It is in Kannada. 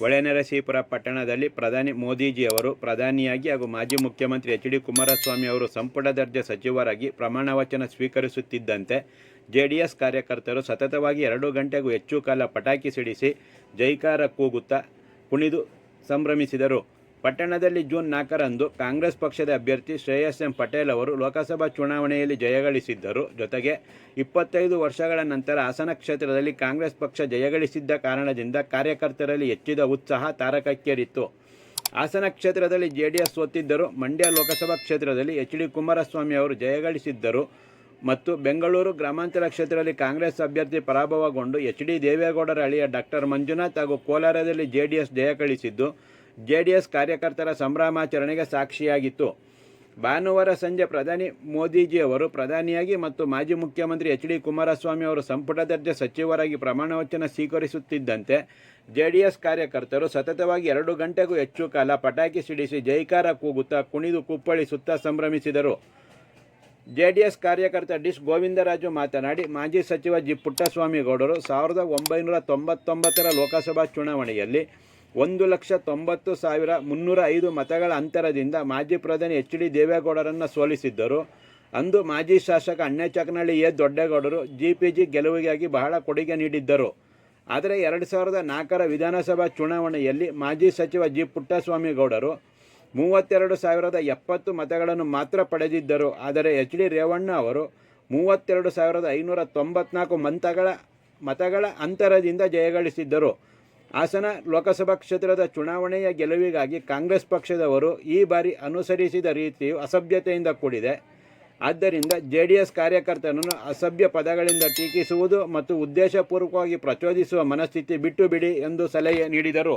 ಹೊಳೆನರಸೀಪುರ ಪಟ್ಟಣದಲ್ಲಿ ಪ್ರಧಾನಿ ಮೋದಿಜಿಯವರು ಪ್ರಧಾನಿಯಾಗಿ ಹಾಗೂ ಮಾಜಿ ಮುಖ್ಯಮಂತ್ರಿ ಎಚ್ ಡಿ ಕುಮಾರಸ್ವಾಮಿ ಅವರು ಸಂಪುಟ ದರ್ಜೆ ಸಚಿವರಾಗಿ ಪ್ರಮಾಣವಚನ ಸ್ವೀಕರಿಸುತ್ತಿದ್ದಂತೆ ಜೆಡಿಎಸ್ ಕಾರ್ಯಕರ್ತರು ಸತತವಾಗಿ ಎರಡು ಗಂಟೆಗೂ ಹೆಚ್ಚು ಕಾಲ ಪಟಾಕಿ ಸಿಡಿಸಿ ಜೈಕಾರ ಕೂಗುತ್ತಾ ಕುಣಿದು ಸಂಭ್ರಮಿಸಿದರು. ಪಟ್ಟಣದಲ್ಲಿ ಜೂನ್ ನಾಲ್ಕರಂದು ಕಾಂಗ್ರೆಸ್ ಪಕ್ಷದ ಅಭ್ಯರ್ಥಿ ಶ್ರೇಯಸ್ ಎಂ ಪಟೇಲ್ ಅವರು ಲೋಕಸಭಾ ಚುನಾವಣೆಯಲ್ಲಿ ಜಯಗಳಿಸಿದ್ದರು. ಜೊತೆಗೆ ಇಪ್ಪತ್ತೈದು ವರ್ಷಗಳ ನಂತರ ಹಾಸನ ಕ್ಷೇತ್ರದಲ್ಲಿ ಕಾಂಗ್ರೆಸ್ ಪಕ್ಷ ಜಯಗಳಿಸಿದ್ದ ಕಾರಣದಿಂದ ಕಾರ್ಯಕರ್ತರಲ್ಲಿ ಹೆಚ್ಚಿದ ಉತ್ಸಾಹ ತಾರಕಕ್ಕೇರಿತ್ತು. ಹಾಸನ ಕ್ಷೇತ್ರದಲ್ಲಿ ಜೆಡಿಎಸ್ ಸೋತಿದ್ದರು. ಮಂಡ್ಯ ಲೋಕಸಭಾ ಕ್ಷೇತ್ರದಲ್ಲಿ ಎಚ್ ಡಿ ಕುಮಾರಸ್ವಾಮಿ ಅವರು ಜಯಗಳಿಸಿದ್ದರು. ಮತ್ತು ಬೆಂಗಳೂರು ಗ್ರಾಮಾಂತರ ಕ್ಷೇತ್ರದಲ್ಲಿ ಕಾಂಗ್ರೆಸ್ ಅಭ್ಯರ್ಥಿ ಪರಾಭವಗೊಂಡು ಎಚ್ ಡಿ ದೇವೇಗೌಡರ ಅಳಿಯ ಡಾಕ್ಟರ್ ಮಂಜುನಾಥ್ ಹಾಗೂ ಕೋಲಾರದಲ್ಲಿ ಜೆಡಿಎಸ್ ಜಯ ಗಳಿಸಿದ್ದು ಜೆಡಿಎಸ್ ಕಾರ್ಯಕರ್ತರ ಸಂಭ್ರಮಾಚರಣೆಗೆ ಸಾಕ್ಷಿಯಾಗಿತ್ತು. ಭಾನುವಾರ ಸಂಜೆ ಪ್ರಧಾನಿ ಮೋದಿಜಿ ಅವರು ಪ್ರಧಾನಿಯಾಗಿ ಮತ್ತು ಮಾಜಿ ಮುಖ್ಯಮಂತ್ರಿ ಎಚ್ ಡಿ ಕುಮಾರಸ್ವಾಮಿ ಅವರು ಸಂಪುಟ ದರ್ಜೆ ಸಚಿವರಾಗಿ ಪ್ರಮಾಣವಚನ ಸ್ವೀಕರಿಸುತ್ತಿದ್ದಂತೆ ಜೆಡಿಎಸ್ ಕಾರ್ಯಕರ್ತರು ಸತತವಾಗಿ ಎರಡು ಗಂಟೆಗೂ ಹೆಚ್ಚು ಕಾಲ ಪಟಾಕಿ ಸಿಡಿಸಿ ಜೈಕಾರ ಕೂಗುತ್ತಾ ಕುಣಿದು ಕುಪ್ಪಳಿ ಸುತ್ತ ಸಂಭ್ರಮಿಸಿದರು. ಜೆಡಿಎಸ್ ಕಾರ್ಯಕರ್ತ ಡಿಸ್ ಗೋವಿಂದರಾಜು ಮಾತನಾಡಿ, ಮಾಜಿ ಸಚಿವ ಜಿ ಪುಟ್ಟಸ್ವಾಮಿ ಗೌಡರು ಸಾವಿರದ ಒಂಬೈನೂರ ತೊಂಬತ್ತೊಂಬತ್ತರ ಲೋಕಸಭಾ ಚುನಾವಣೆಯಲ್ಲಿ ಒಂದು ಲಕ್ಷ ತೊಂಬತ್ತು ಸಾವಿರ ಮುನ್ನೂರ ಐದು ಮತಗಳ ಅಂತರದಿಂದ ಮಾಜಿ ಪ್ರಧಾನಿ ಎಚ್ ಡಿ ದೇವೇಗೌಡರನ್ನು ಸೋಲಿಸಿದ್ದರು. ಅಂದು ಮಾಜಿ ಶಾಸಕ ಅಣ್ಣಚಕನಹಳ್ಳಿ ಎ. ದೊಡ್ಡೇಗೌಡರು ಜಿ ಪಿ ಜಿ ಗೆಲುವಿಗಾಗಿ ಬಹಳ ಕೊಡುಗೆ ನೀಡಿದ್ದರು. ಆದರೆ ಎರಡು ಸಾವಿರದ ನಾಲ್ಕರ ವಿಧಾನಸಭಾ ಚುನಾವಣೆಯಲ್ಲಿ ಮಾಜಿ ಸಚಿವ ಜಿ. ಪುಟ್ಟಸ್ವಾಮಿ ಗೌಡರು ಮೂವತ್ತೆರಡು ಸಾವಿರದ ಎಪ್ಪತ್ತು ಮತಗಳನ್ನು ಮಾತ್ರ ಪಡೆದಿದ್ದರು. ಆದರೆ ಎಚ್ ಡಿ ರೇವಣ್ಣ ಅವರು ಮೂವತ್ತೆರಡು ಸಾವಿರದ ಐನೂರ ತೊಂಬತ್ನಾಲ್ಕು ಮತಗಳ ಮತಗಳ ಅಂತರದಿಂದ ಜಯಗಳಿಸಿದ್ದರು. ಹಾಸನ ಲೋಕಸಭಾ ಕ್ಷೇತ್ರದ ಚುನಾವಣೆಯ ಗೆಲುವಿಗಾಗಿ ಕಾಂಗ್ರೆಸ್ ಪಕ್ಷದವರು ಈ ಬಾರಿ ಅನುಸರಿಸಿದ ರೀತಿಯು ಅಸಭ್ಯತೆಯಿಂದ ಕೂಡಿದೆ. ಆದ್ದರಿಂದ ಜೆ ಡಿ ಎಸ್ ಕಾರ್ಯಕರ್ತರನ್ನು ಅಸಭ್ಯ ಪದಗಳಿಂದ ಟೀಕಿಸುವುದು ಮತ್ತು ಉದ್ದೇಶಪೂರ್ವಕವಾಗಿ ಪ್ರಚೋದಿಸುವ ಮನಸ್ಥಿತಿ ಬಿಟ್ಟು ಬಿಡಿ ಎಂದು ಸಲಹೆ ನೀಡಿದರು.